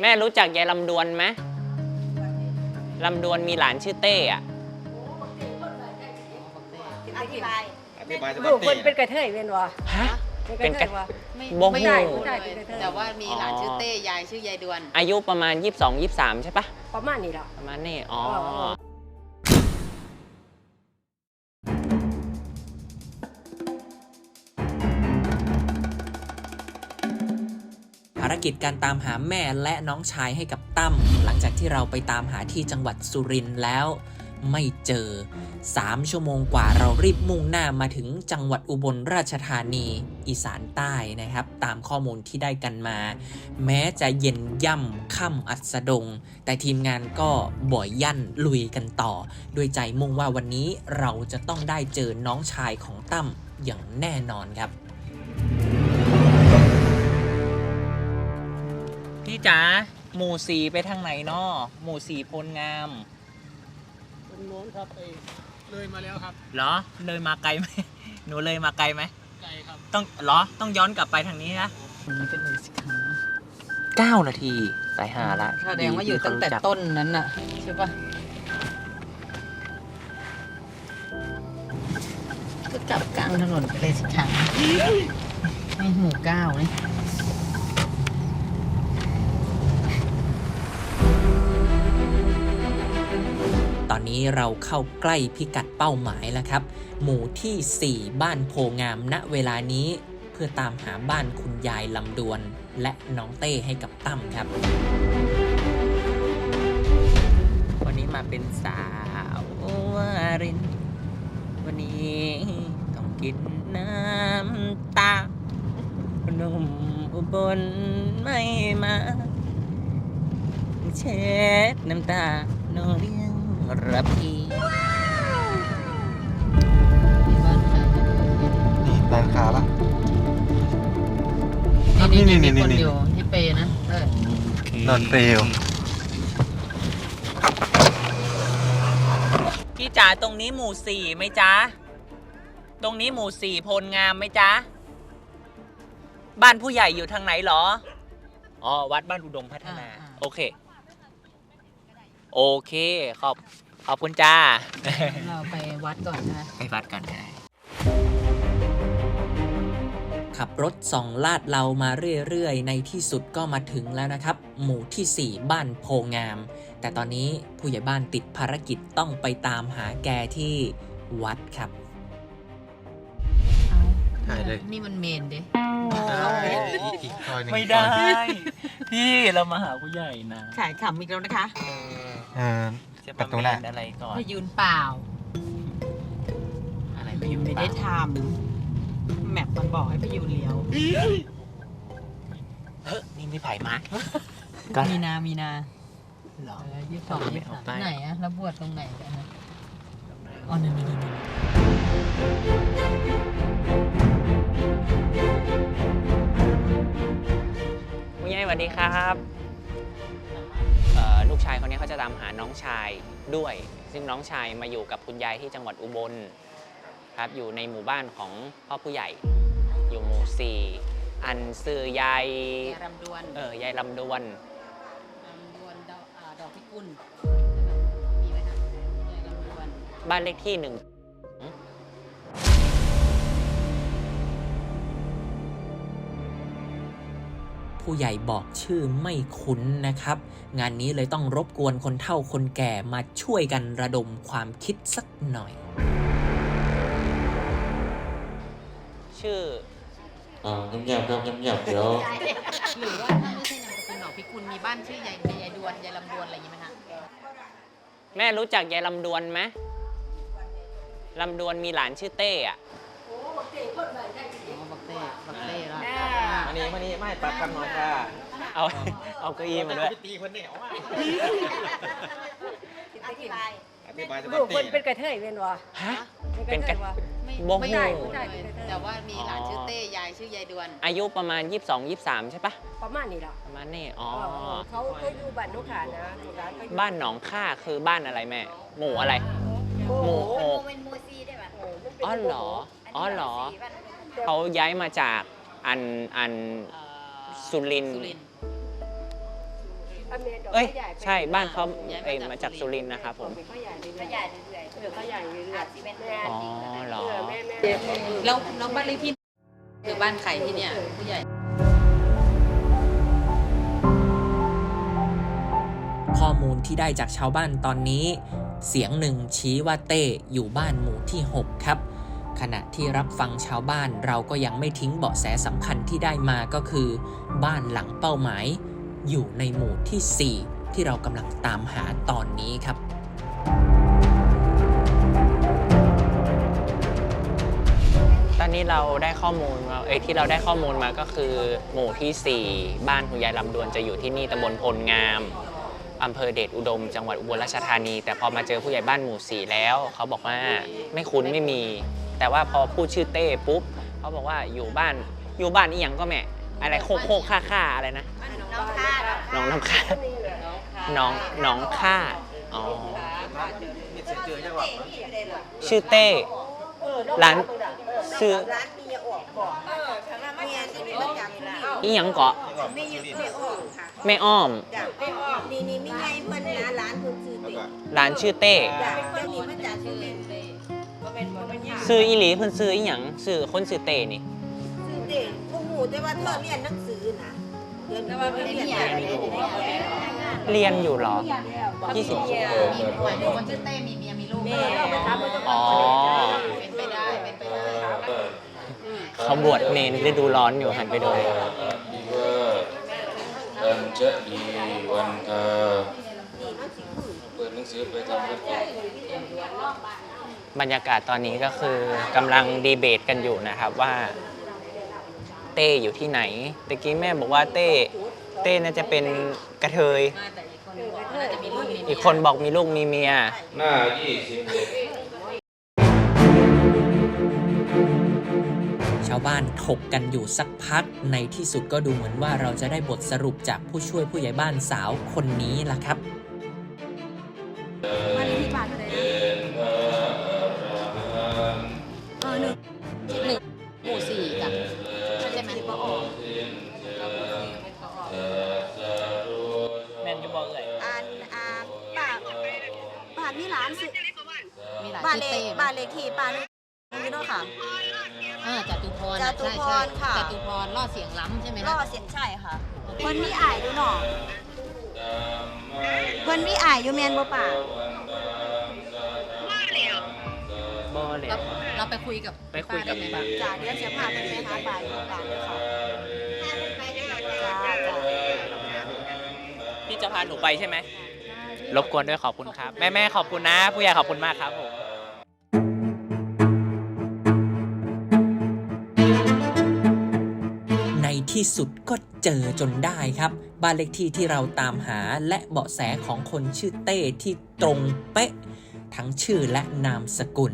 แม่รู้จักยายลำดวนไหมลำดวนมีหลานชื่อเต้อะอธิบายอธิบายจะลูกคนเป็นกระเทยเป็นวะฮะ เป็นเป็นกกระระเทยวะไม่บ่ไม่ฮู้ได้ผู้ชายเลเป็นยกระเทยแต่ว่ามีหลานอ๋อชื่อเต้ยายชื่อยายดวน อายุประมาณ 22 23 ใช่ปะประมาณนี้ล่ะประมาณนี้ อ๋ออ๋อารกิจการตามหาแม่และน้องชายให้กับตั้มหลังจากที่เราไปตามหาที่จังหวัดสุรินทร์แล้ว ไม่เจอ 3 ชั่วโมงกว่าเรารีบมุ่งหน้ามาถึงจังหวัดอุบลราชธานีอีสานใต้นะครับ ตามข้อมูลที่ได้กันมา แม้จะเย็นย่ำค่ำอัสดง แต่ทีมงานก็บ่อยยั่นลุยกันต่อ ด้วยใจมุ่งว่าวันนี้เราจะต้องได้เจอน้องชายของตั้มอย่างแน่นอนครับ พี่จ๋าหมู่สีไปทางไหนนอหมู่สีพลงาม ตรงโน้นครับไอ้เลยมาแล้วครับเหรอ เลยมาไกลไหม หนูเลยมาไกลไหม ไกลครับต้องเหรอ ต้องย้อนกลับไปทางนี้นะนี่ก็เลยสิคะเก้านาทีสายหาละแสดงว่าอยู่ตั้งแต่ต้นนั้นน่ะใช่ปะก็กลับกลางถนนไปเลยสิคะไม่หมู่เก้าเลย ตอนนี้เราเข้าใกล้พิกัดเป้าหมายแล้วครับ หมู่ที่ 4 บ้านโพงามณเวลานี้ เพื่อตามหาบ้านคุณยายลำดวน และน้องเต้ให้กับตั้มครับ วันนี้มาเป็นสาววาริน วันนี้ต้องกินน้ำตาหนุ่มอุบลไม่มาเช็ดน้ำตาโนเลี้ยงรับพีมีบ้านใครนี่ร้านค้าปะนี่นี่นี่นี่ มีคนนี่อยู่ที่เปนะเออ นอนเปลว พี่จ๋าตรงนี้หมู่สี่ไหมจ๊ะ ตรงนี้หมู่สี่โพลงามไหมจ๊ะ บ้านผู้ใหญ่อยู่ทางไหนเหรอ อ๋อ วัดบ้านอุดมพัฒนาโอเค โอเค ขอบ ขอบคุณจ้า เราไปวัดก่อนนะไปวัดกันได้ขับรถส่องลาดเรามาเรื่อยๆ ในที่สุดก็มาถึงแล้วนะครับ หมู่ที่ 4 บ้านโพงาม แต่ตอนนี้ผู้ใหญ่บ้านติดภารกิจต้องไปตามหาแกที่วัดครับ ถ่ายเลย นี่มันเมนดิอีกซอยหนึ่งไม่ได้ พี่เรามาหาผู้ใหญ่นะ ขายขำอีกแล้วนะคะ เออ จะประตูมาหน้าเมนอะไรก่อน พยืนเปล่าอะไรพยืนไม่ได้ทำแมปมันบอกให้พยืนเลี้ยว เฮ้ยนี่ไม่ไผ่มามีนา มีนาเหรอเออยี่สิบสองเอาไม่ยี่สิบเอาสามไปไหนอะแล้วบวชตรงไหนกันนะอ๋อนั่นนี่นี่ผู้ใหญ่สวัสดีครับเอ่อลู กชายคนนี้เขาจะตามหาน้องชายด้วย ซึ่งน้องชายมาอยู่กับคุณยายที่จังหวัดอุบลครับอยู่ในหมู่บ้านของพ่อผู้ใหญ่ อยู่หมู่สี่อันซื่อยายยายรำดวนเออยายลำดวนรำดวนดอกอ่าดอกพิกุลมีไหมคะยายรำดวนบ้านเลขที่หนึ่ง ผู้ใหญ่บอกชื่อไม่คุ้นนะครับ งานนี้เลยต้องรบกวนคนเฒ่าคนแก่มาช่วยกันระดมความคิดสักหน่อย ชื่ออ่าเงียบๆครับเงียบๆเดี๋ยวหรือว่าถ้าไม่ใช่นามสกุลดอกพิกุลมีบ้านชื่อยายยายดวนยายลำดวนอะไรอย่างงี้ไหมคะแม่รู้จักยายลำดวนไหมลำดวนมีหลานชื่อเต้อะอ๋อบักเต้บักเต้ละมา นี่มานี่ไม่ปัดกันหน่อยค่ะเอาเอาเก้าอี้มาด้วยตีคนเหนียวอะอธิบายอธิบายจะลูกคนตีเป็นกระเทยเป็นวะฮะเป็นเป็นกกระระเทยวะไม่บ่ไม่ฮู้ได้ไม่ได้แต่ว่ามีหลานชื่อเต้ยายชื่อยายดวน อายุประมาณ 22 23 ใช่ปะประมาณนี้ล่ะประมาณนี้อ๋อเออเขาเขาอยู่บ้านนุขานะลูกหลานเขาอยู่บ้านหนองค่าคือบ้านอะไรแม่ หมู่อะไรโอ้หโหมู่หกเป็นมูซีได้ป่ะโอ้โหมันเป็นอ๋อเหรออ๋อเหรอเขาย้ายมาจาก อันอันสุรินทร์ สุรินทร์ อเมนดอกเอ้ยข้าวใหญ่ไปใช่ บ้านเขาเอ้ยมาจากสุรินทร์นะครับผมเป็นข้าวใหญ่เรื่อยๆข้าวใหญ่เรื่อยๆเออข้าวใหญ่เรื่อยๆแม่อ๋อเหรอ เออแม่แม่แล้วแล้วบ้านเลขที่คือบ้านใครที่เนี่ยผู้ใหญ่ ข้อมูลที่ได้จากชาวบ้านตอนนี้ เสียงหนึ่งชี้ว่าเต้อยู่บ้านหมู่ที่ 6 ครับ ขณะที่รับฟังชาวบ้านเราก็ยังไม่ทิ้งเบาะแสสำคัญที่ได้มาก็คือ บ้านหลังเป้าหมาย อยู่ในหมู่ที่ 4 ที่เรากำลังตามหาตอนนี้ครับตอนนี้เราได้ข้อมูลมาเอ้ยที่เราได้ข้อมูลมาก็คือ หมู่ที่ 4 บ้านคุณยายลำดวนจะอยู่ที่นี่ตำบลพลงามอำเภอเดชอุดม จังหวัดอุบลราชธานี แต่พอมาเจอผู้ใหญ่บ้านหมู่ 4 แล้ว เขาบอกว่าไม่คุ้นไม่มี แต่ว่าพอพูดชื่อเต้ปุ๊บเขาบอกว่าอยู่บ้านอยู่บ้านอีหยังก็แม่อะไรโคกโคกค่าค่าอะไรนะน้องข้าน้องน้ำค่าน้องน้องค่าอ๋อชื่อเต้ร้านชื่อร้านมีออกบอกเออทางนั้นเมียที่มีประจำอยู่แล้วอีหยังเกาะไม่ยไม่ออกค่ะแม่อ้อมจ้ะไม่ออกนี่นี่มีไงเพื่อนนะร้านเพิ่นซื้อติร้านชื่อเต้จ้ะเจ้านี่มันจะชื่อเป็ ซื้ออีหลีเพิ่นซื้ออีหยังซื้อคนซื้อเต้นี่ซื้อเด็กพวกหมูแต่ว่าเธอเรียนหนังสือนะเรียนแต่ว่าไม่เรียนไม่ได้เรียนอยู่เหรอยี่สิบมีหมายถึงคนชื่อเต้มีเมียมีลูกแม่เราไปทำมันจะอ๋อเป็นไปได้เป็นไปได้เขาบวชเนนฤดูร้อนอยู่หันไปดูดีว่าอันจะดีวันเธอเปิดหนังสือไปทำกันก่อน บรรยากาศตอนนี้ก็คือกำลังดีเบตกันอยู่นะครับว่า เต้อยู่ที่ไหนตะกี้แม่บอกว่าเต้เต้น่าจะเป็นกระเทยไม่แต่อีกคนบอกว่าน่าจะมีลูกมีเมียอีกคนบอกมีลูกมีเมีย หน้ายี่สิบเอ็ดชาวบ้านถกกันอยู่สักพัก ในที่สุดก็ดูเหมือนว่าเราจะได้บทสรุปจากผู้ช่วยผู้ใหญ่บ้านสาวคนนี้ล่ะครับานมีหลานสิมีหลายบ้านชื่อเลขเต้บ้านเลขที่ป้านี่นี่เนาะค่ะ อ่าจตุพรจตุพรใช่ใช่ค่ะ จตุพรล่อเสียงล้ำใช่ไหมล่นะอเสียงใช่ค่ะเพิ่นมีอายอยู่เนาะธรรมะเพิ่นมีอายอยู่แม่นบ่ป่าบอเลยเราเราไปคุยกับไปคุยกับป้าได้ไหมจ้าเดี๋ยวเสียพาเพิ่นไปหาบ้านอยู่บ้านเลยค่ะจ้าจ้าพี่จะพาหนูไปใช่ไหม รบกวนด้วยขอบคุณครับ แม่แม่ขอบคุณนะ ผู้ใหญ่ขอบคุณมากครับผมในที่สุดก็เจอจนได้ครับ บ้านเลขที่ที่เราตามหาและเบาะแสของคนชื่อเต้ที่ตรงเป๊ะ ทั้งชื่อและนามสกุล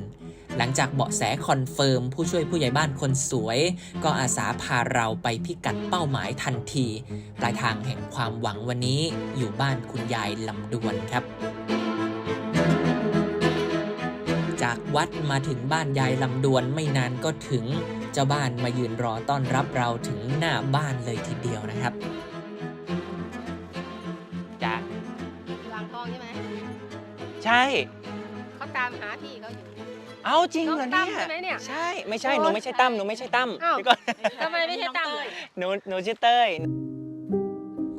หลังจากเบาะแสคอนเฟิร์มผู้ช่วยผู้ใหญ่บ้านคนสวย ก็อาสาพาเราไปพิกัดเป้าหมายทันที ปลายทางแห่งความหวังวันนี้อยู่บ้านคุณยายลำดวนครับ จากวัดมาถึงบ้านยายลำดวนไม่นานก็ถึงเจ้าบ้านมายืนรอต้อนรับเราถึงหน้าบ้านเลยทีเดียวนะครับจ้ะวางทองใช่ไหมใช่ เขาตามหาพี่เขาอยู่ เอาจริงเหรอน้เนี่องตั้มใช่ไหมเนี่ยยใช่ไม่ใช่หนูไม่ใช่ตั้มหนูไม่ใช่ตั้มอ้าวเดี๋ยวก่อนทำไมไม่ใช่ตั้มหนูหนูชื่อเต้ย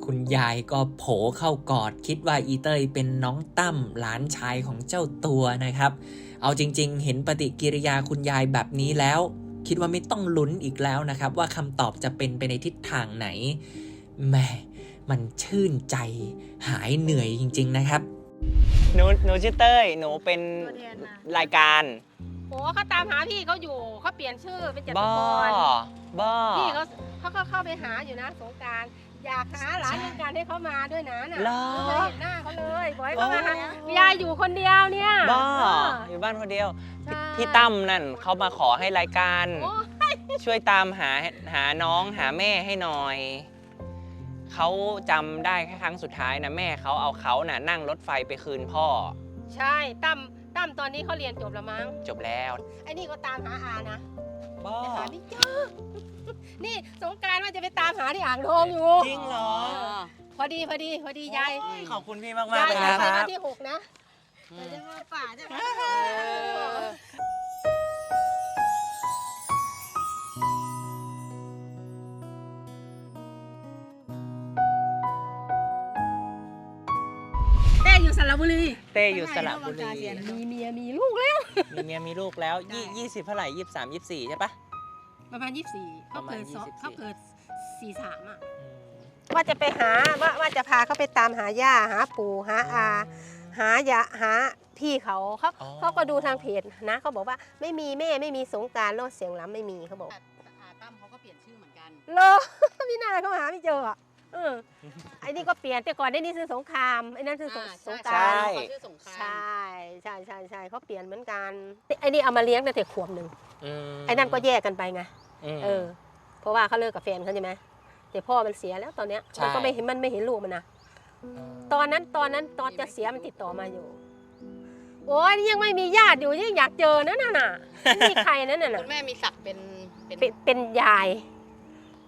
คุณยายก็โผเข้ากอดคิดว่าอีเต้ยเป็นน้องตั้มหลานชายของเจ้าตัวนะครับ เอาจริงๆ เห็นปฏิกิริยาคุณยายแบบนี้แล้ว คิดว่าไม่ต้องลุ้นอีกแล้วนะครับ ว่าคำตอบจะเป็นไปในทิศทางไหนแหม่มันชื่นใจหายเหนื่อยจริง ๆนะครับ หนูหนูชื่อเต้ย หนูเป็นรายการโอ้เขาตามหาพี่เขาอยู่เขาเปลี่ยนชื่อเป็นจตุบ้อพรบ้อ พี่เขาเขาก็เข้าไปหาอยู่นะสงกรารอยากหาหลานสงกรารให้เขามาด้วยนะน่ะเหรอ ไม่เคยเห็นหน้าเขาเลยบอกให้เขามาหาโอ้ยายอยู่คนเดียวเนี่ยบ้อเอออยู่บ้านคนเดียว ใช่พี่ตั้มนั่นเขามาขอให้รายการ โอ้ช่วยตามหาหาน้องหาแม่ให้หน่อย เขาจำได้แค่ครั้งสุดท้ายนะแม่เขาเอาเขาน่ะนั่งรถไฟไปคืนพ่อ ใช่ตั้มตั้มตอนนี้เขาเรียนจบแล้วมั้งจบแล้วไอ้นี่ก็ตามหาอานะบ้อแต่หาไม่เจอ นี่สงกรารว่าจะไปตามหาที่อ่างทองอยู่จริงเหรอพอดีพอดีพอดียายขอบคุณพี่มากๆเลยยายนะคไปรัวับนที่หกนะแต่จะมาป่าจะมาเบุรีเต้อยู่สระบุรีมีเมียมีลูกแล้ว มีเมียมีลูกแล้วยี่ยี่สิบเท่าไหร่ยี่สิบสามยี่สิบสี่ใช่ปะประมาณยี่สิบสี่ประมาณเขาเกิดสอง24เขาเกิดสี่สามอะอืมว่าจะไปหาว่าว่าจะพาเขาไปตามหาย่าหาปู่หาอา หายาหาพี่เขาเขาอ๋อเขาก็ดูทางเพจนะเขาบอกว่าไม่มีแม่ไม่มีสงกรารโลดเสียงล้ำไม่มีเขาบอกอาตั้มเขาก็เปลี่ยนชื่อเหมือนกันโลพี่นาเขาหาไม่เจออะ เออไอ้นี่ก็เปลี่ยนแต่ก่อนได้นี่ซื้อสงครามไอ้นั่นซื้อสงอ่าสงกใช่ รารเขาชื่อสงครามใช่ใช่ใช่ใช่เขาเปลี่ยนเหมือนกันไอ้นี่เอามาเลี้ยงตั้งแต่ขวบหนึ่งมไอ้นั่นก็แยกกันไปไง ม เออ เพราะว่าเขาเลิกกับแฟนเขาใช่ไหมแต่พ่อมันเสียแล้วตอนเนี้ยใช่ มันก็ไม่เห็นมันไม่เห็นลูกมันนะตอนนั้นตอนนั้นตอนจะเสียมันติดต่อมาอยู่ โอ้ยยังไม่มีญาติอยู่ยังอยากเจอนั่นน่ะน่ะไม่มีใครนั่นน่ะคุณแม่มีศักดิ์เป็นเป็นเป็นเป็นยาย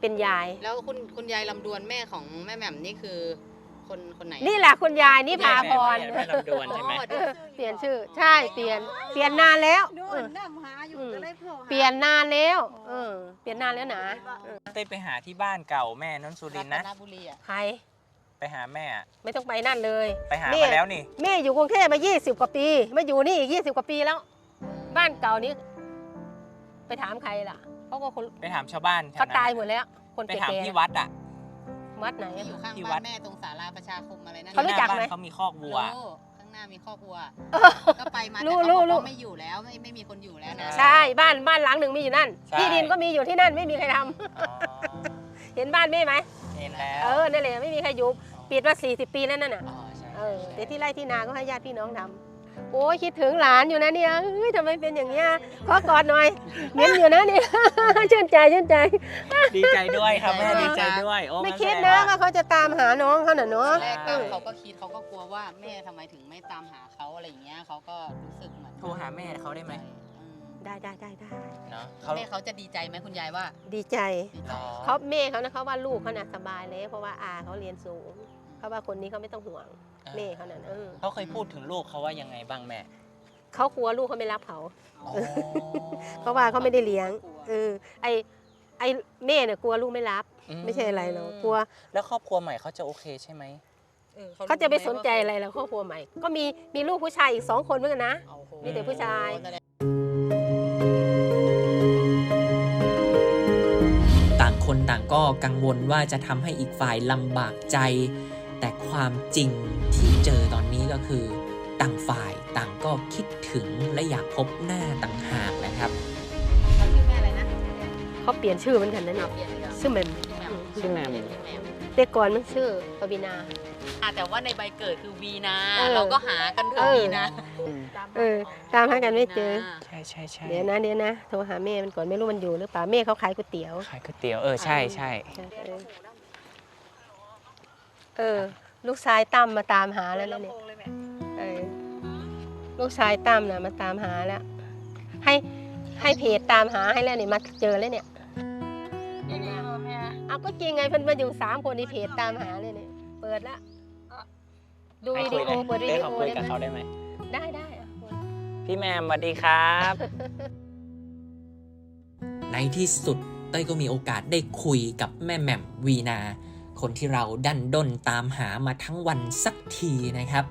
เป็นยาย แล้วคุณคุณยายลำดวนแม่ของแม่แหม่มนี่คือ คนคนไหนนี่แหละคุณยายนี่พาพร แม่ลำดวนใช่ไหมเออเปลี่ยนชื่อ ใช่เปลี่ยน เปลี่ยนนานแล้วโดเอนอน้ำหาอยู่อืมก็เลยโทรหา เปลี่ยนนานแล้วเออเปลี่ยนนานแล้วนะเออเต้ไปหาที่บ้านเก่าแม่นนสุรินทร์นะรัตนบุรีอะ ใครไปหาแม่อะไม่ต้องไปนั่นเลย ไปหาแม่มาแล้วนี่ แม่อยู่กรุงเทพมา 20 กว่าปี มาอยู่นี่อีก 20 กว่าปีแล้ว บ้านเก่านี้ ไปถามใครล่ะ เขาก็คนไปถามชาวบ้านแถวเขานั้นตายหมดแล้ว คนไปแก่ถามๆที่วัดอะ วัดไหนที่อยู่ข้างที่บ้าวัดนแม่ตรงศาลาประชาคมอะไรนั่นเขารู้จัก ไหมน้บ้นเขามีคอกวัว รู้ข้างหน้ามีครอบครัว เออ ก็ไปมาแต่รู้เขารู้ บอกรู้ว่าไม่อยู่แล้วไม่ไม่มีคนอยู่แล้วนะ ใช่บ้านบ้านหลังหนึ่งมีอยู่นั่น ใช่ ที่ดินก็มีอยู่ที่นั่นไม่มีใครทำอ๋อเห็นบ้านแม่ไหมเห็นแล้วเออนั่นแหละไม่มีใครอยู่ปิดมา40 ปีแล้วนั่นน่ะ อ๋อใช่เออใช่แต่ที่ไร่ที่นาก็ให้ญาติพี่น้องทำ โอ้ยคิดถึงหลานอยู่นะเนี่ยเฮ้ยทำไมเป็นอย่างเงี้ยขอกอดหน่อยเหม็นอยู่นะเนี่ย ชื่นใจชื่นใจ ดีใจด้วยครับแม่ดีใจด้วยโอ้ไม่งั้นคิดแสนะงว่าเขาจะตามหาน้องเขาน่ะเนาะแรกเอตั้มอเขาก็คิดเขาก็กลัวว่าแม่ทำไมถึงไม่ตามหาเขาอะไรอย่างเงี้ยเขาก็รู้สึกเหมือนโทรหาแม่เขาได้ไหมอืมได้ได้ได้ได้เนาะเขาแม่เขาจะดีใจไหมคุณยายว่า ดีใจดีใจอ๋อเขาแม่เขานะเขาว่าลูกเขาน่ะสบายเลยเพราะว่าอาเขาเรียนสูงเขาว่าคนนี้เขาไม่ต้องห่วง แม่เขาน่ะเออเขาเคยพูดถึงลูกเขาว่ายังไงบ้างแม่ เขากลัวลูกเขาไม่รับเขาอ๋อเขาว่าเขาไม่ได้เลี้ยง เออ ไอไอแม่เนี่ยกลัวลูกไม่รับไม่ใช่อะไรหรอกกลัว แล้วครอบครัวใหม่เขาจะโอเคใช่ไหม เขาจะไปสนใจอะไรแล้วครอบครัวใหม่ ก็มีมีลูกผู้ชายอีกสองคนเหมือนกันนะโอ้โหมีแต่ผู้ชายแสดงต่างคนต่างก็กังวลว่าจะทำให้อีกฝ่ายลำบากใจ แต่ความจริงที่เจอตอนนี้ก็คือต่างฝ่ายต่างก็คิดถึงและอยากพบหน้าต่างหากนะครับเขาชื่อแม่อะไรนะเขาเปลี่ยนชื่อเหมือนกันนะเอาเนี่ยเปลี่ยนดีกว่าชื่อแหมมชื่อแหม่มชื่อแหม่มชื่อแหม่มแต่ก่อนมันชื่อปวีนาอะแต่ว่าในใบเกิดคือวีนาเออเราก็หากันเถเออะอวีนาเออตามหากันไม่เจอใช่ใช่ใช่เดี๋ยวนะเดี๋ยวนะโทรหาแม่มันก่อนไม่รู้มันอยู่หรือเปล่าแม่เขาขายก๋วยเตี๋ยวขายก๋วยเตี๋ยวเออใช่ใช่ เออเออ ลูกชายตั้มมาตามหาแล้วนะเนี่ยเออลูกชายตั้มนะมาตามหาแล้ว ให้ให้เพจตามหาให้แล้วเนี่ยมาเจอแล้วเนี่ยเอาก็จริงไงเพิ่นมาอยู่สามคนในเพจตามหาเลยเนี่ยเปิดแล้วดูให้วิคุดียโอเลยเปิดวิได้ดีขอโอคุยได้กับไหมเขาได้ไหมได้ได้อะพี่แมมสวัสดีครับ ในที่สุดเต้ยก็มีโอกาสได้คุยกับแม่แหม่มวีนา คนที่เราดันด้นตามหามาทั้งวันสักทีนะครับ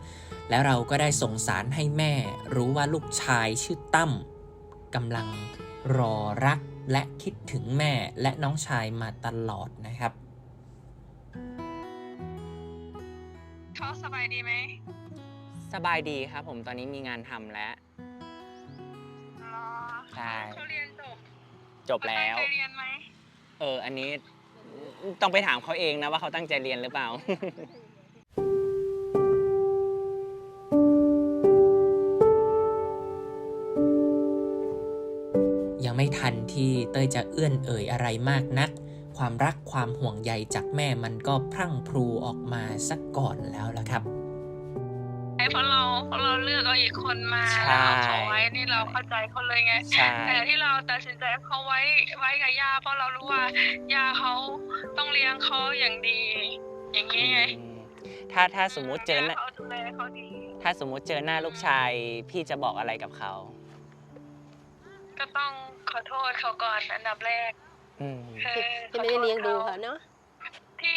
แล้วเราก็ได้ส่งสารให้แม่ รู้ว่าลูกชายชื่อตั้มกำลังรอรักและคิดถึงแม่และน้องชายมาตลอดนะครับเขาสบายดีไหม สบายดีครับ ผมตอนนี้มีงานทำแล้ว รอใช่ เขาเรียนจบจบแล้วเขาตั้งใจเรียนไหม เออ อันนี้ ต้องไปถามเขาเองนะว่าเขาตั้งใจเรียนหรือเปล่ายังไม่ทันที่เต้ยจะเอื้อนเอ่ยอะไรมากนัก ความรักความห่วงใยจากแม่มันก็พรั่งพรูออกมาสักก่อนแล้วละครับ เพราะเราเพราะเราเลือกเอาอีกคนมาใช่แล้วเอาเขาไว้นี่เราเข้าใจเขาเลยไง ใช่ แต่ที่เราตัดสินใจเอาเขาไว้ไว้กับย่าเพราะเรารู้ว่าย่าเขาต้องเลี้ยงเขาอย่างดี อย่างนี้ไงอืมถ้าถ้าสมมุติเจอหน้าเขาดูแลเขาดี ถ้าสมมุติเจอหน้าลูกชาย พี่จะบอกอะไรกับเขา ก็ต้องขอโทษเขาก่อนอันดับแรกอืม เออที่ไม่ได้เลี้ยงดูเขาเนาะ ที่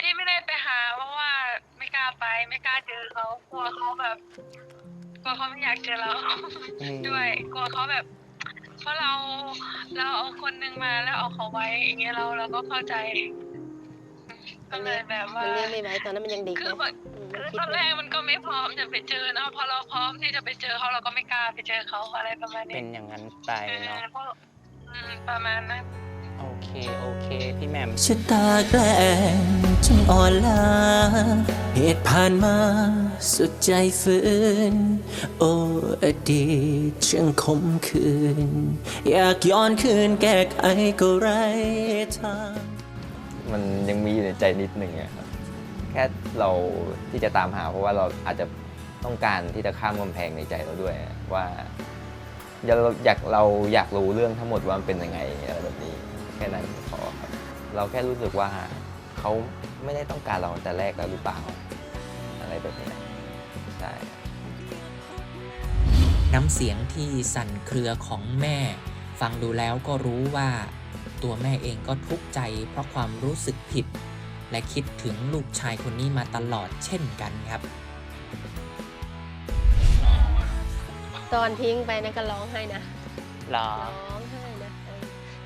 ที่ไม่ได้ไปหาเพราะว่าไม่ กล้าไป ไม่กล้าเจอเขากลัวเขาแบบกลัวเขาไม่อยากเจอเรา อืม ด้วยกลัวเขาแบบเพราะเราเราเอาคนหนึงมาแล้วเอาเขาไว้อย่างเงี้ยเราเราก็เข้าใจก็เลยแบบว่า มันเลี้ยงไม่ไหวตอนนั้นมันยังเด็กคือเนาะแบบอืมคือคิดตอนเลแรยกมันก็ไม่พร้อมจะไปเจอเนอะพอเราพร้อมที่จะไปเจอเขาเราก็ไม่กล้าไปเจอเขาอะไรประมาณนี้เป็นอย่างนั้นไปเออเนาะ เพราะอืมประมาณนั้น โอเค โอเค พี่แหม่มชะตาแกล้งจนอ่อนล้าเหตุผ่านมาสุดใจฝืน โอ้อดีตช่างคมคืน อยากย้อนคืนแก้ไขก็ไรทางมันยังมีอยู่ในใจนิดหนึ่งอะครับแค่เราที่จะตามหาเพราะว่าเราอาจจะต้องการที่จะข้ามกำแพงในใจเราด้วยว่าอยากอยากเราอยากรู้เรื่องทั้งหมดว่ามันเป็นยังไงอะไรแบบนี้ แค่นั้นพอครับเราแค่รู้สึกว่าเขาไม่ได้ต้องการเราแต่แรกแล้วหรือเปล่า อะไรแบบนี้ใช่น้ำเสียงที่สั่นเครือของแม่ ฟังดูแล้วก็รู้ว่า ตัวแม่เองก็ทุกข์ใจเพราะความรู้สึกผิด และคิดถึงลูกชายคนนี้มาตลอดเช่นกันครับ ตอนทิ้งไปนะก็ร้องไห้นะเหรอร้องไห้นะเออ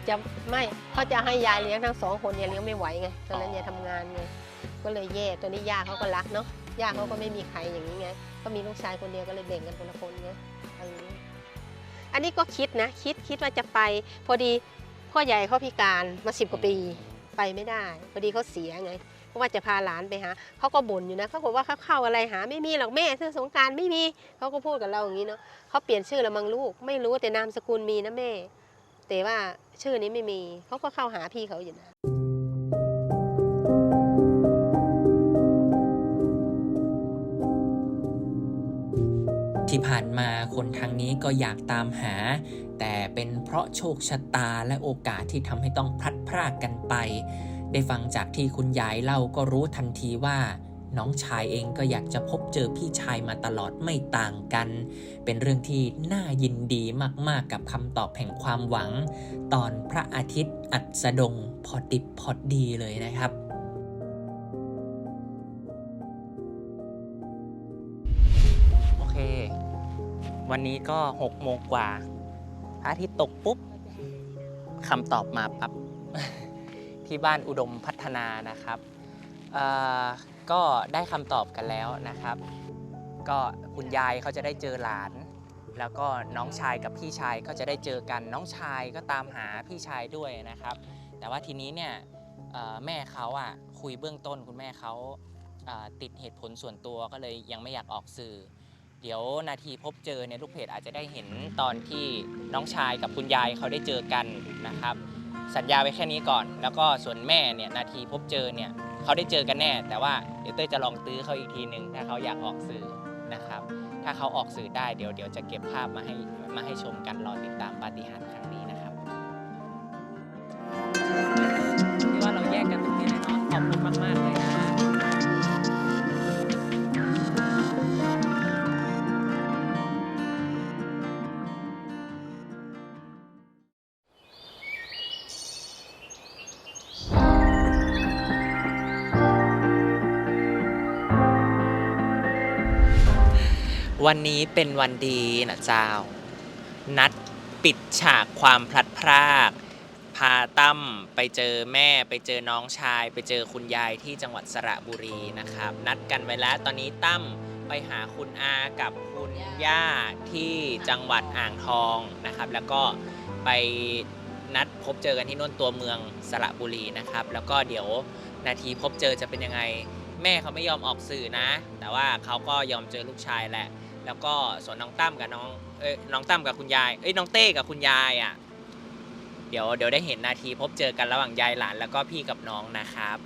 จะไม่เขาจะให้ยายเลี้ยงทั้งสองคนยายเลี้ยงไม่ไหวไงตอนนั้นยายทำงานไงก็เลยแย่ตัวนี้ย่าเขาก็รักเนาะย่าเขาก็ไม่มีใครอย่างนี้ไงก็มีลูกชายคนเดียวก็เลยแบ่งกันคนละคนไงเอออันนี้ก็คิดนะคิดคิดว่าจะไป พอดีพ่อใหญ่เขาพิการมาสิบกว่าปีไปไม่ได้ พอดีเขาเสียไงเพราะว่าจะพาหลานไปหาเขาก็บ่นอยู่นะเขาบอกว่าเขาเข้าอะไรหา ไม่มีหรอกแม่เสื้อสงการไม่มีเขาก็พูดกับเราอย่างนี้เนาะเขาเปลี่ยนชื่อล้วมั้งลูก ไม่รู้แต่นามสกุลมีนะแม่ แต่ว่าชื่อนี้ไม่มีเขาก็เข้าหาพี่เขาอยู่นะที่ผ่านมาคนทางนี้ก็อยากตามหา แต่เป็นเพราะโชคชะตาและโอกาสที่ทำให้ต้องพลัดพรากกันไป ได้ฟังจากที่คุณยายเล่าก็รู้ทันทีว่า น้องชายเองก็อยากจะพบเจอพี่ชายมาตลอดไม่ต่างกัน เป็นเรื่องที่น่ายินดีมากๆกับคำตอบแห่งความหวัง ตอนพระอาทิตย์อัสดงพอดิบพอดีเลยนะครับโอเค วันนี้ก็หกโมงกว่าพระอาทิตย์ตกปุ๊บคำตอบมาปั๊บที่บ้านอุดมพัฒนานะครับเอ่อ ก็ได้คำตอบกันแล้วนะครับ ก็คุณยายเขาจะได้เจอหลาน แล้วก็น้องชายกับพี่ชายก็จะได้เจอกัน น้องชายก็ตามหาพี่ชายด้วยนะครับ แต่ว่าทีนี้เนี่ยแม่เขาอะคุยเบื้องต้นคุณแม่เขาติดเหตุผลส่วนตัวก็เลยยังไม่อยากออกสื่อ เดี๋ยวนาทีพบเจอเนี่ยลูกเพจอาจจะได้เห็นตอนที่น้องชายกับคุณยายเขาได้เจอกันนะครับ สัญญาไว้แค่นี้ก่อน แล้วก็ส่วนแม่เนี่ยนาทีพบเจอเนี่ยเขาได้เจอกันแน่ แต่ว่าเดี๋ยวเต้ยจะลองตื้อเขาอีกทีหนึ่งถ้าเขาอยากออกสื่อนะครับ ถ้าเขาออกสื่อได้เดี๋ยวเดี๋ยวจะเก็บภาพมาให้มาให้ชมกันรอติดตามปาฏิหาริย์ครั้งนี้นะครับที่ว่าเราแยกกันตรงนี้เลยเนาะขอบคุณมากๆเลยนะ วันนี้เป็นวันดีนะเจ้า นัดปิดฉากความพลัดพราก พาตั้มไปเจอแม่ไปเจอน้องชาย ไปเจอคุณยายที่จังหวัดสระบุรีนะครับ นัดกันไว้แล้วตอนนี้ตั้มไปหาคุณอากับคุณย่าที่จังหวัดอ่างทองนะครับ แล้วก็ไปนัดพบเจอกันที่นู่นตัวเมืองสระบุรีนะครับ แล้วก็เดี๋ยวนาทีพบเจอจะเป็นยังไง แม่เขาไม่ยอมออกสื่อนะ แต่ว่าเขาก็ยอมเจอลูกชายแหละ แล้วก็ส่วนน้องตั้มกับน้องเอ้ยน้องตั้มกับคุณยายเอ้ยน้องเต้กับคุณยายอะเดี๋ยวเดี๋ยวได้เห็นนาทีพบเจอกันระหว่างยายหลานแล้วก็พี่กับน้องนะครับ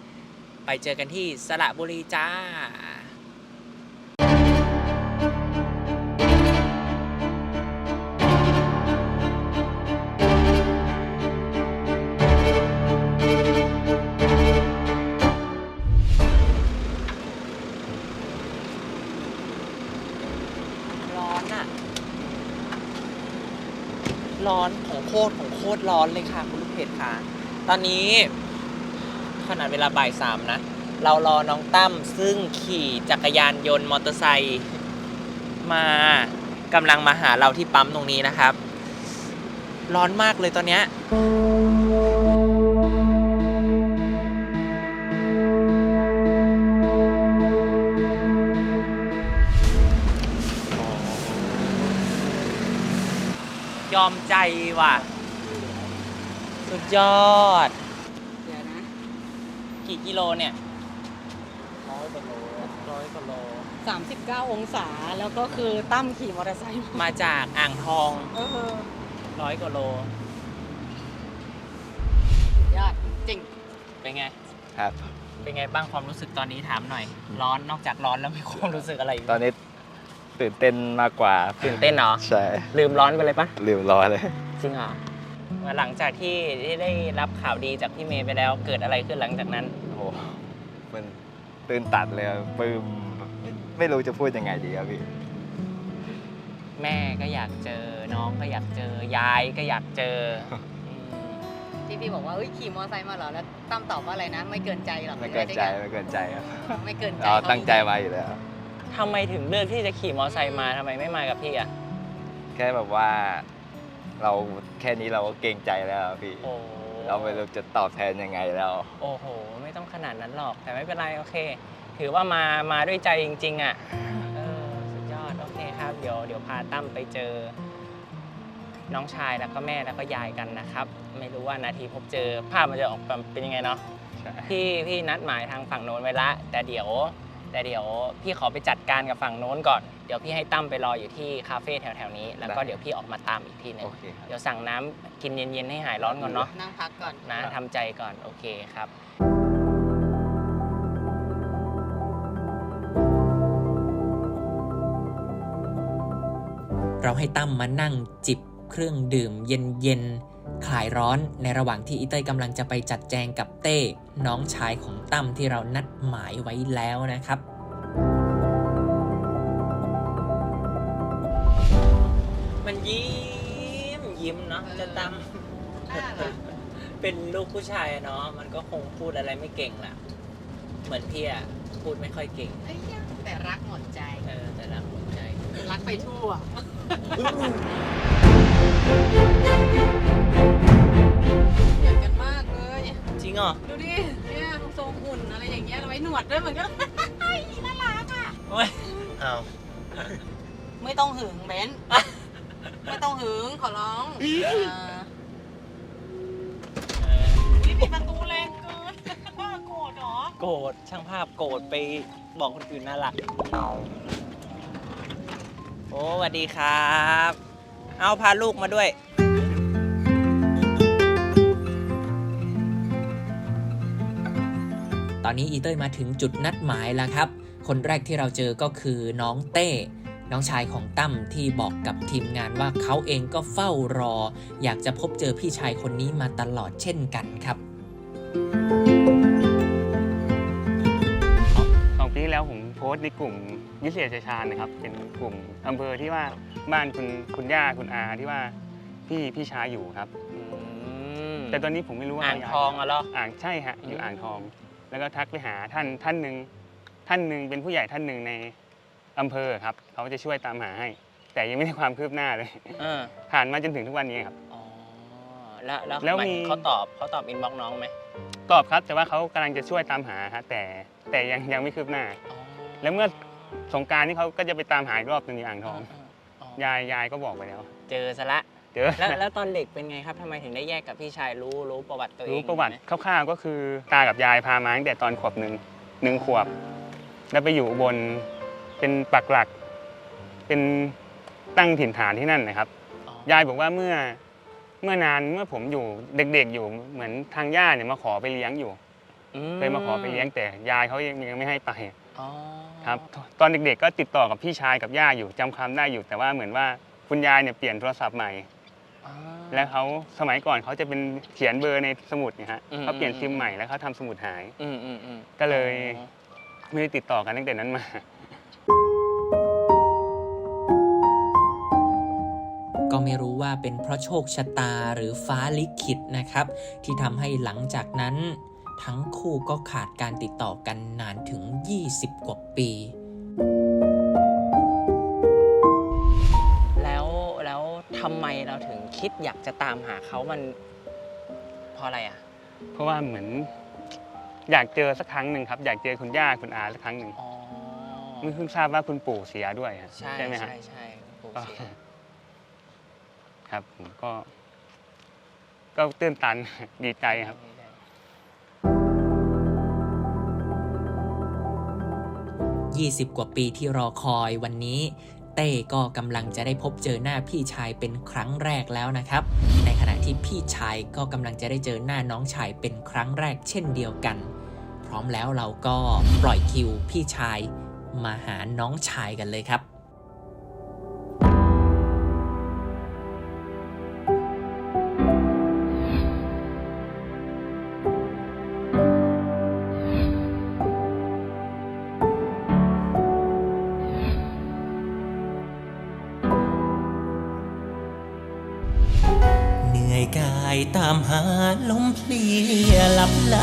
ไปเจอกันที่สระบุรีจ้า ของโคตรของโคตรร้อนเลยค่ะ คุณลูกเพจค่ะ ตอนนี้ขนาดเวลาบ่ายสามนะ เรารอน้องตั้มซึ่งขี่จักรยานยนต์มอเตอร์ไซค์มากำลังมาหาเราที่ปั๊มตรงนี้นะครับ ร้อนมากเลยตอนเนี้ย มใจว่ะ สุดยอด เดี๋ยวนะกี่กิโลเนี่ย ร้อยกว่าโลร้อยกว่าโล39 องศาแล้วก็คือตั้มขี่มอเตอร์ไซค์มามาจากอ่างทองเออร้อยกว่าโลยอดจริง เป็นไง ครับ เป็นไงบ้างความรู้สึกตอนนี้ถามหน่อย ร้อนนอกจากร้อนแล้วมีความรู้สึกอะไรอีกตอนนี้ ตื่นเต้นมากกว่าตื่นเต้นเหรอใช่ลืมร้อนไปเลยปะลืมรอเลยจริงเหรอหลังจากที่ที่ได้รับข่าวดีจากพี่เมย์ไปแล้วเกิดอะไรขึ้นหลังจากนั้นโอ้โหมันตื่นตัดเลยอะปลื้มไม่ไม่รู้จะพูดยังไงดีครับพี่แม่ก็อยากเจอน้องก็อยากเจอยายก็อยากเจออืมที่พี่บอกว่าเฮ้ยขี่มอเตอร์ไซค์มาเหรอแล้วตั้มตอบว่าอะไรนะ ไม่เกินใจหรอกไม่เกินใจไม่เกินใจครับไม่เกินใจเราตั้งใจมาอยู่แล้ว ทำไมถึงเลือกที่จะขี่มอเตอร์ไซค์มาทำไมไม่มากับพี่อะ แค่แบบว่าเราแค่นี้เราก็เกรงใจแล้วอะพี่ โอ้เราไม่รู้จะตอบแทนยังไงแล้ว โอ้โห ไม่ต้องขนาดนั้นหรอก แต่ไม่เป็นไร โอเค ถือว่ามา มาด้วยใจจริง ๆ อะ เออ สุดยอด โอเคครับ เดี๋ยว เดี๋ยวพาตั้มไปเจอ น้องชายแล้วก็แม่แล้วก็ยายกันนะครับ ไม่รู้ว่านาทีพบเจอภาพมันจะออกมาเป็นยังไงเนาะพี่ พี่นัดหมายทางฝั่งโน้นไว้ละ แต่เดี๋ยว แต่เดี๋ยวพี่ขอไปจัดการกับฝั่งโน้นก่อน เดี๋ยวพี่ให้ตั้มไปรออยู่ที่คาเฟ่แถวๆนี้ แล้วก็ได้ เดี๋ยวพี่ออกมาตามอีกทีหนึง โอเคครับ เดี๋ยวสั่งน้ำกินเย็นๆให้หายร้อนก่อนเนาะ นั่งพักก่อน นะทำใจก่อน โอเคครับ เราให้ตั้มมานั่งจิบเครื่องดื่มเย็นๆ คลายร้อนในระหว่างที่อีเต้ยกำลังจะไปจัดแจงกับเต้น้องชายของตั้มที่เรานัดหมายไว้แล้วนะครับ มันยิ้มยิ้มเนาะจะตั้มน่ารักเป็นลูกผู้ชายอะเนาะมันก็คงพูดอะไรไม่เก่งแหละเหมือนพี่อะพูดไม่ค่อยเก่งเอ้ยแต่รักหมดใจเออแต่รักหัวใจ รักไปทั่ว ริงเหรอดูดิเนี่ยทรงหุ่นอะไรอย่างเงี้ยเราไว้หนวดด้วยเหมือนกันน่ารักอะโอ้ยเอาไม่ต้องหึงเบนซ์ไม่ต้องหึงขอร้องเออเออนี่ปิดประตูแรงเกินว่าโกรธเหรอโกรธช่างภาพโกรธไปบอกคนอื่นน่ารักโอ้สวัสดีครับ เอาพาลูกมาด้วย ตอนนี้อีเต้ยมาถึงจุดนัดหมายแล้วครับ คนแรกที่เราเจอก็คือน้องเต้ น้องชายของตั้มที่บอกกับทีมงานว่าเขาเองก็เฝ้ารอ อยากจะพบเจอพี่ชายคนนี้มาตลอดเช่นกันครับสองปีที่แล้วผมโพสต์ในกลุ่มวิเศษชัยชาญนะครับ เป็นกลุ่มอำเภอที่ว่าบ้านคุณคุณย่าคุณอาที่ว่าพี่พี่ชายอยู่ครับ แต่ตอนนี้ผมไม่รู้ว่าอ่างทองอะเหรอ อ่างใช่ฮะอยู่อืมอ่างทอง แล้วก็ทักไปหาท่านท่านหนึ่งท่านหนึ่งเป็นผู้ใหญ่ท่านหนึ่งในอำเภอครับเขาจะช่วยตามหาให้ แต่ยังไม่ได้ความคืบหน้าเลย เออผ่านมาจนถึงทุกวันนี้ครับ อ๋อแล้วแล้วแล้วหายมี เขาตอบเขาตอบอินบ็อกน้องไหมตอบครับแต่ว่าเขากำลังจะช่วยตามหาฮะแต่แต่ยังยังไม่คืบหน้าแล้วเมื่อสงกรารนี่เขาก็จะไปตามหาอีกรอบหนึงในอ่างทองยายยายก็บอกไปแล้ว เจอซะละ เจอแล้วแล้วตอนเด็กเป็นไงครับทำไมถึงได้แยกกับพี่ชายรู้รู้ประวัติตัวเองรู้ประวัติไหมคร่าวๆก็คือตากับยายพามาตั้งแต่ตอนขวบหนึ่งหนึ่งขวบ แล้วไปอยู่อุบนเป็นปักหลัก เป็นตั้งถิ่นฐานที่นั่นนะครับอ๋อยายบอกว่าเมื่อเมื่อนานเมื่อผมอยู่เด็กๆอยู่เหมือนทางย่าเนี่ยมาขอไปเลี้ยงอยู่อืเคยมาขอไปเลี้ยงแต่ยายเขายังยังไม่ให้ไปอ๋อครับ ตอนเด็กๆก็ติดต่อกับพี่ชายกับย่าอยู่จำความได้อยู่ แต่ว่าเหมือนว่าคุณยายเนี่ยเปลี่ยนโทรศัพท์ใหม่อ๋อ แล้วเขาสมัยก่อนเขาจะเป็นเขียนเบอร์ในสมุดเนะฮะอืม เขาเปลี่ยนอืมซิมใหม่แล้วเขาทำสมุดหาย อืมอืมอืมก็เลยอ๋อไม่ได้ติดต่อกันตั้งแต่นั้นมา ก็ไม่รู้ว่าเป็นเพราะโชคชะตาหรือฟ้าลิขิตนะครับ ที่ทำให้หลังจากนั้น ทั้งคู่ก็ขาดการติดต่อกันนานถึง 20 กว่าปี ทำไมเราถึงคิดอยากจะตามหาเขามันเพราะอะไรอะ เพราะว่าเหมือน อยากเจอสักครั้งหนึ่งครับ อยากเจอคุณย่าคุณอาสักครั้งหนึ่งอ๋อเมื่อเพิ่งทราบว่าคุณปู่เสียด้วยฮะใช่ไหมฮะใช่ใช่ปลูกก็เสีย ครับผมก็ ก็ตื้นตันดีใจครับ 20 กว่าปีที่รอคอยวันนี้ เต้ก็กำลังจะได้พบเจอหน้าพี่ชายเป็นครั้งแรกแล้วนะครับ ในขณะที่พี่ชายก็กำลังจะได้เจอหน้าน้องชายเป็นครั้งแรกเช่นเดียวกัน พร้อมแล้วเราก็ปล่อยคิวพี่ชายมาหาน้องชายกันเลยครับ ลมเพลียหลับไหล